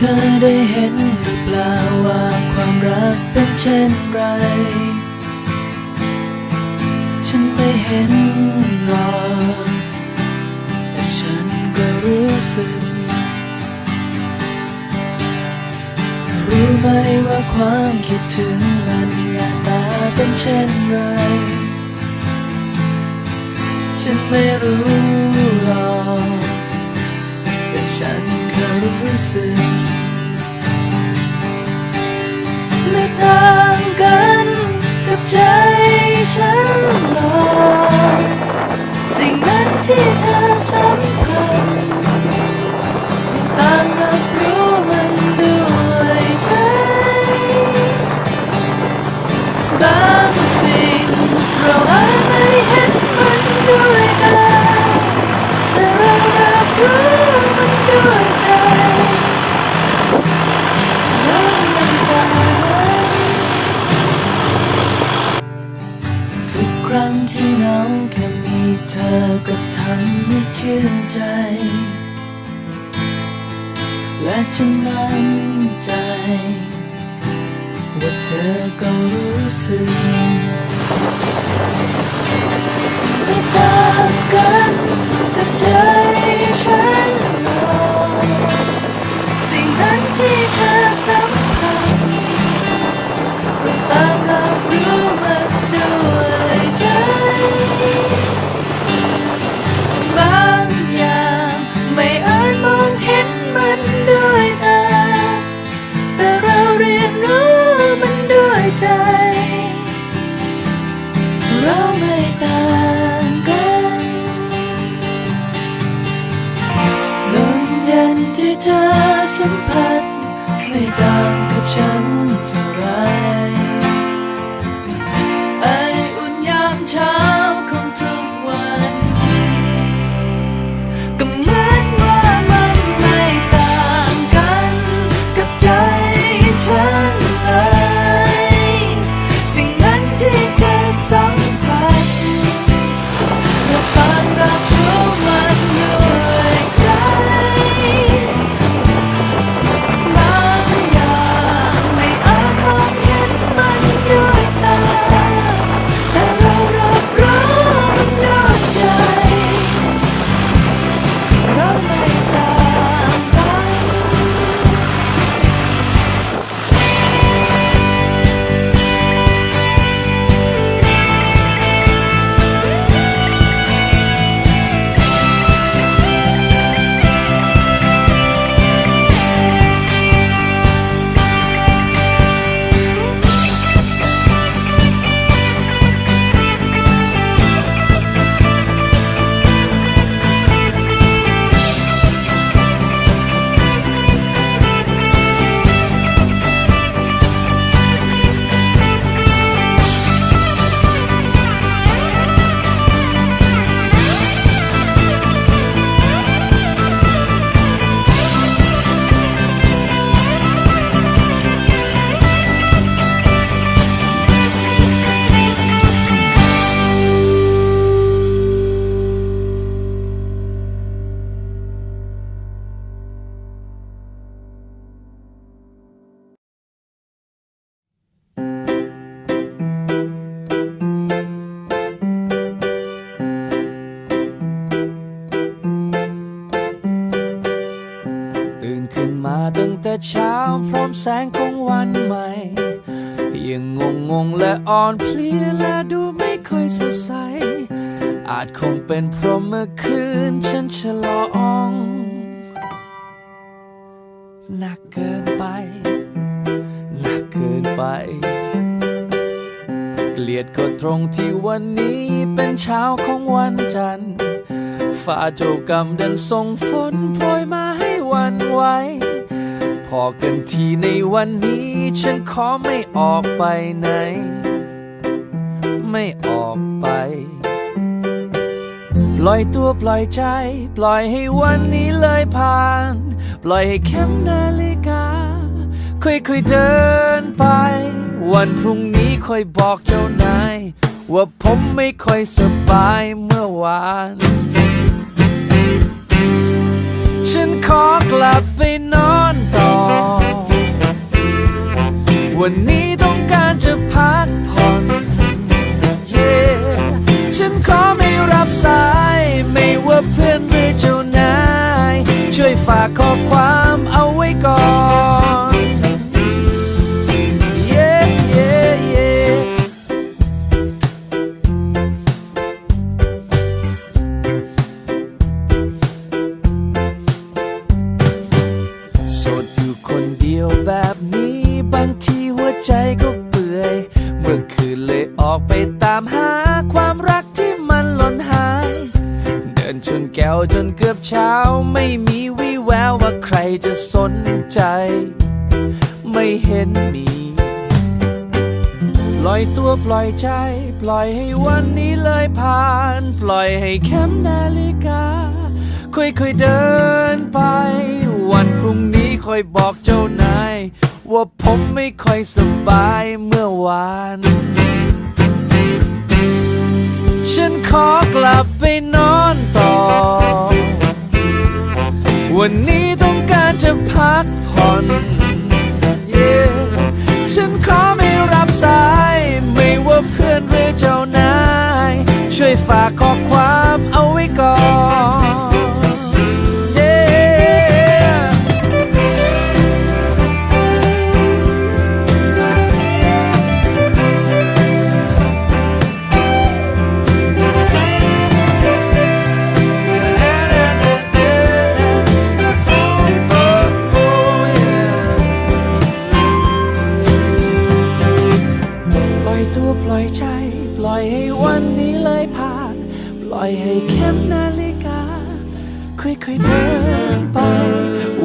เคยได้เห็นหรือเปล่าว่าความรักเป็นเช่นไร ฉันไม่เห็นหรอกแต่ฉันก็รู้สึก รู้ไหมว่าความคิดถึงมันหน้าตาเป็นเช่นไร ฉันไม่รู้หรอก ฉันก็รู้สึกไม่ต่างกันกับใจฉันหรอกสิ่งนั้นที่เธอสัมผัสต่างรับรู้มันด้วยใจ บางสิ่งเราอาจ ฉันมั่นใจ ว่าเธอก็รู้สึก เช้าพร้อมแสงของวันใหม่ ยังงงงงและอ่อนเพลียและดูไม่ค่อยสดใส อาจคงเป็นเพราะเมื่อคืนฉันฉลองหนักเกินไปหนักเกินไป เกลียดก็ตรงที่วันนี้เป็นเช้าของวันจันทร์ฟ้าโจกรรมดันส่งฝนโปรยมาให้วันไหว พอกันทีในวันนี้ ฉันขอไม่ออกไปไหน ไม่ออกไป ปล่อยตัวปล่อยใจ ปล่อยให้วันนี้เลยผ่าน ปล่อยให้เข็มนาฬิกา ค่อยๆเดินไป วันพรุ่งนี้ค่อยบอกเจ้านาย ว่าผมไม่ค่อยสบายเมื่อวาน ฉันขอกลับไป วันนี้ต้องการจะพักผ่อน เย่ฉันขอไม่รับสาย ไม่ว่าเพื่อนหรือเจ้านาย ช่วยฝากข้อความเอาไว้ก่อน ใจก็เปื่อย เมื่อคืนเลยออกไปตามหาความรักที่มันหล่นหาย เดินชนแก้วจนเกือบเช้า ไม่มีวี่แววว่าใครจะสนใจ ไม่เห็นมี ปล่อยตัวปล่อยใจ ปล่อยให้วันนี้เลยผ่าน ปล่อยให้แคมนาฬิกาค่อยๆเดินไป วันพรุ่งนี้ค่อยบอกเจ้านาย ผมไม่ค่อยสบายเมื่อวาน ฉันขอกลับไปนอนต่อ วันนี้ต้องการจะพักผ่อน yeah ฉันขอไม่รับสาย ไม่ว่าเพื่อนหรือเจ้านาย ช่วยฝากข้อความเอาไว้ก่อน อยให้เข็มนาฬิกา ค่อยๆเดินไป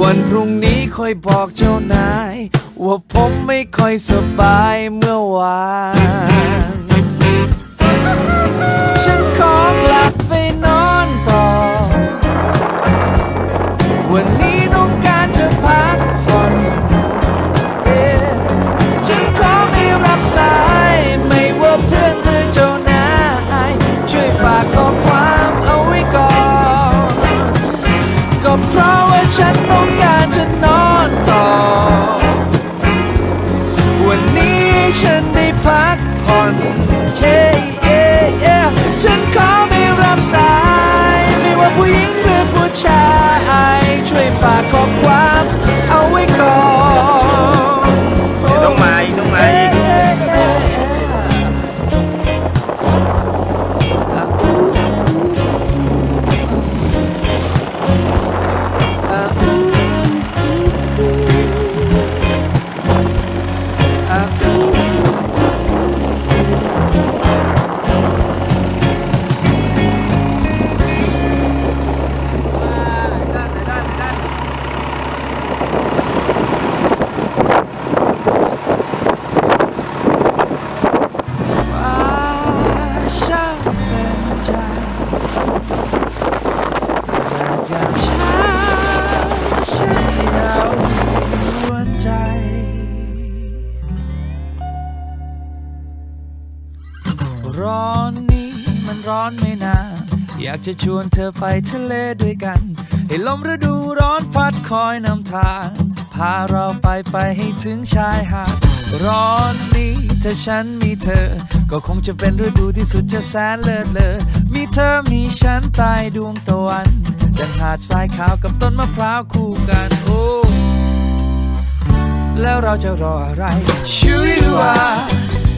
วันพรุ่งนี้ค่อยบอกเจ้านาย ว่าผมไม่ค่อยสบายเมื่อวาน ร้อนไม่นาน อยากจะชวนเธอไปทะเลด้วยกัน ให้ลมฤดูร้อนพัดคอยนำทาง พาเราไปไปให้ถึงชายหาดร้อนนี้ถ้าฉันมีเธอ ก็คงจะเป็นฤดูที่สุดจะแสนเลิศเลอมีเธอมีฉันใต้ดวงตะวันดังหาดทรายขาวกับต้นมะพร้าวคู่กันโอ้แล้วเราจะรออะไรชูวิดูอา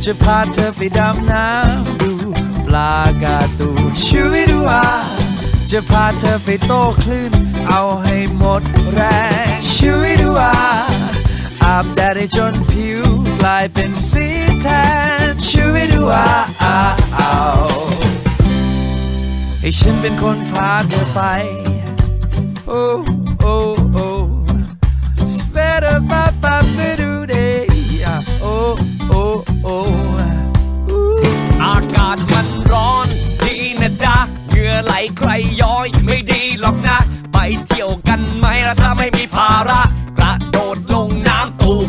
จะพาเธอไปดำน้ำดู ลากาตูชูวิดูอาจะพาเธอไปโต้คลื่น เอาให้หมดแรงชูวิดูอาอาบแดดให้จนผิวกลายเป็นสีแทนชูวิดูอาให้ฉันเป็นคนพาเธอไปโอ้โอ้โอ้ Better ba ba ba do day. Oh oh oh. อากาศ ใครย้อย ไม่ดีหรอกนะ ไปเที่ยวกันไหมล่ะถ้าไม่มีภาระกระโดดลงน้ำตูม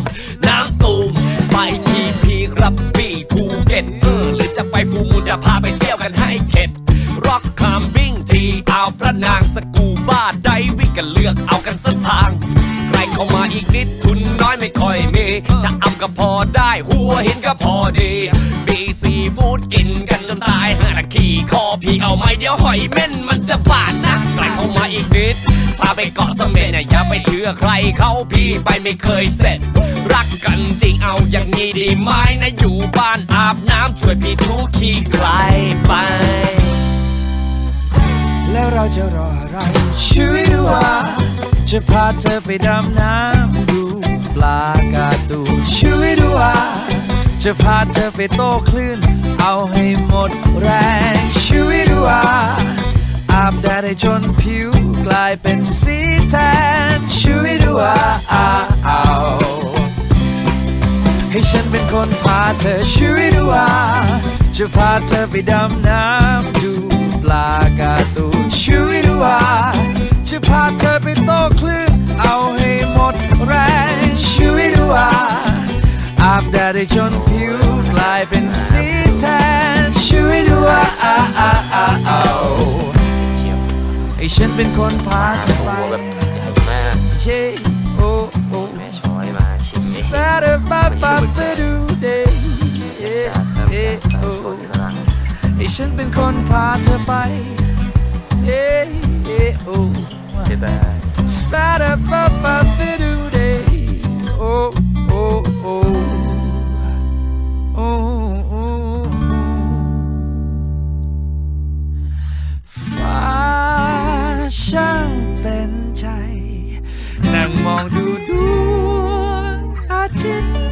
น้ำตูมไปทีพีกระบี่ภูเก็ตเออหรือจะไปฟูมูจะพาไปเที่ยวกันให้เข็ดร็อกคามวิ่งทีเอาพระนางสกูบ้าไดวิกันเลือกเอากันสักทางใครเข้ามาอีกนิดทุนน้อยไม่ค่อยมีจะอำก็พอได้หัวเหินก็พอดี บีซีฟู้ดกินกันจนตายห้านาทีคอพี่เอาไหมเดี๋ยวหอยเม่นมันจะบาดนะใครเข้ามาอีกนิดพาไปเกาะเสม็ดเนี่ยอย่าไปเชื่อใครเขาพี่ไปไม่เคยเสร็จ รักกันจริงเอาอย่างนี้ดีไหมนะอยู่บ้านอาบน้ำช่วยพี่ทูขี้ใครไปแล้วเราจะรออะไรชีวิตว่าจะพาเธอไปดำน้ำดูปลากาตูชีวิตว่า จะพาเธอไปโต้คลื่น เอาให้หมดแรงชีวิตว่าอาบแดดให้จนผิวกลายเป็นสีแทนชีวิตว่าเอาให้ฉันเป็นคนพาเธอชีวิตว่าจะพาเธอไปดำน้ำดูปลากาตูนชีวิตว่าจะพาเธอไปโตคลื่นเอาให้หมดแรงชีวิตว่า อาบแดดให้จนผิวกลายเป็นสีแทนชีวิตว่าอ้าอ้าอ้าอ้าให้ฉันเป็นคนพาเธอไปหัวแบบใหญ่มากเย่โอ้โอ้แม่ช้อยมาชิมดิ Better ba ba ba do day เอ๊ะเอ๊ะโอ้ให้ฉันเป็นคนพาเธอไปเอ๊ะเอ๊ะโอ้เจ็บแต่ Better ba ba ba do day โฟ้าช่างเป็นใจ นั่งมองดูดวงอาทิตย์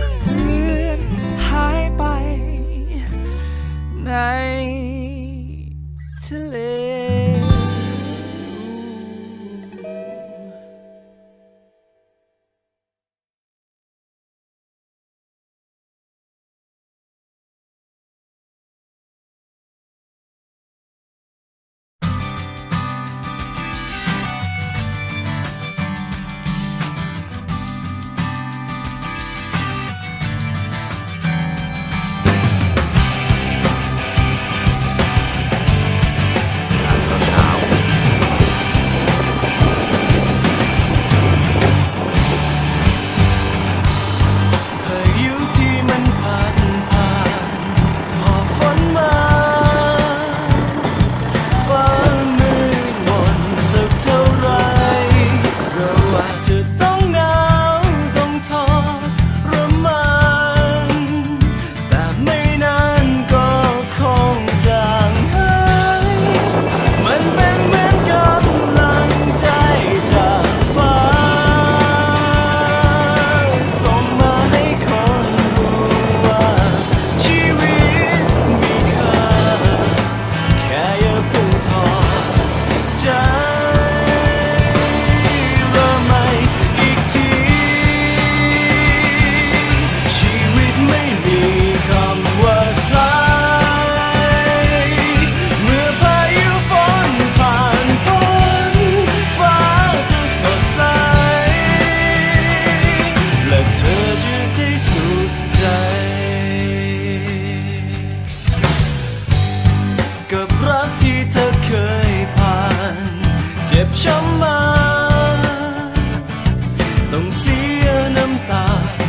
สียน้ำตา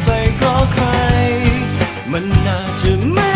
ไปเพราะใคร มันน่าจะไม่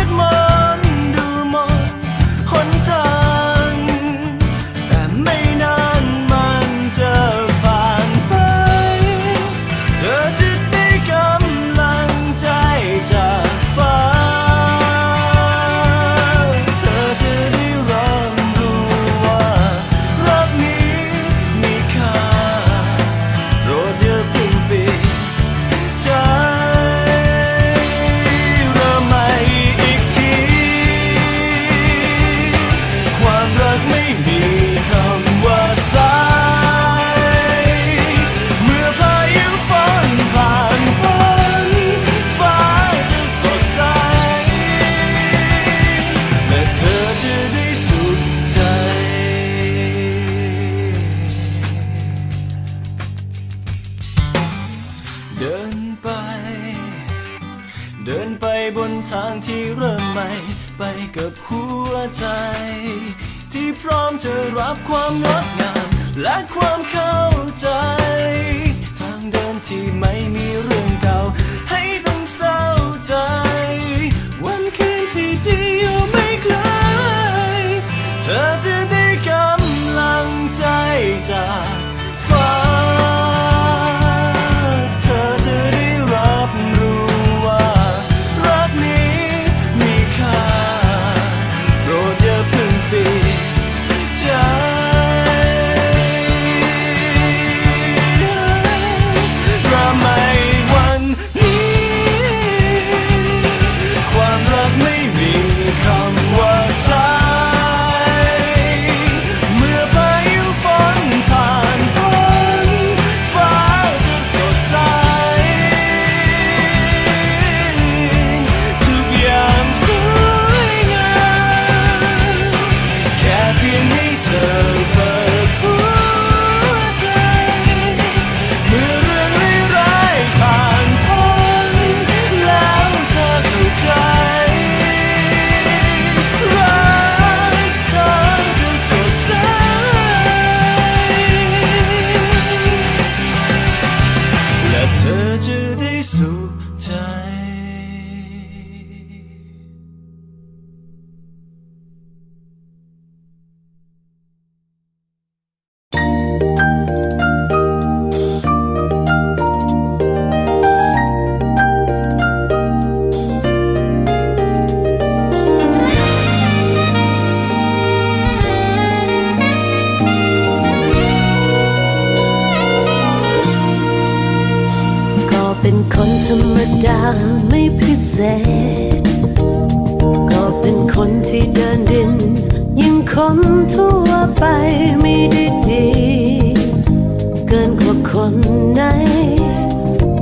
คนไหน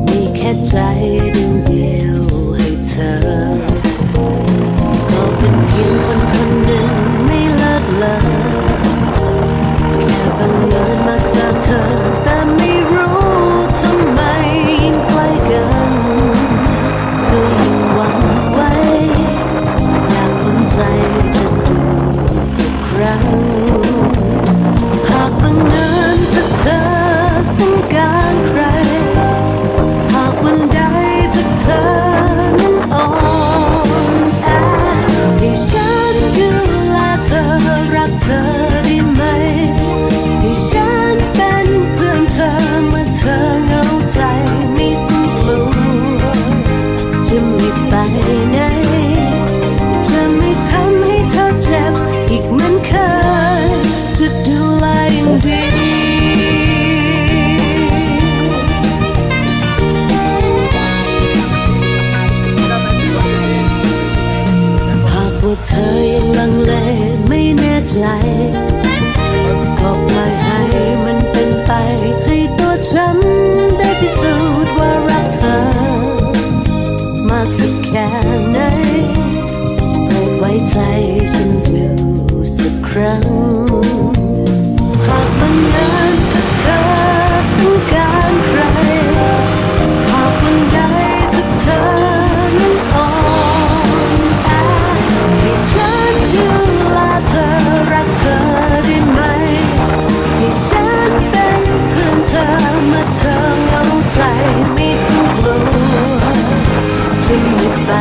มีแค่ใจ ใจฉัหากบังเอิญถ้าเธอต้องการใคร หากวันใดถ้าเธอนั้นอ่อนแอให้ฉันดูแลเธอรักเธอได้ไหม ให้ฉันเป็นเพื่อนเธอเมื่อเธอเหงาใจม่ต้กลัวจะหยุดไป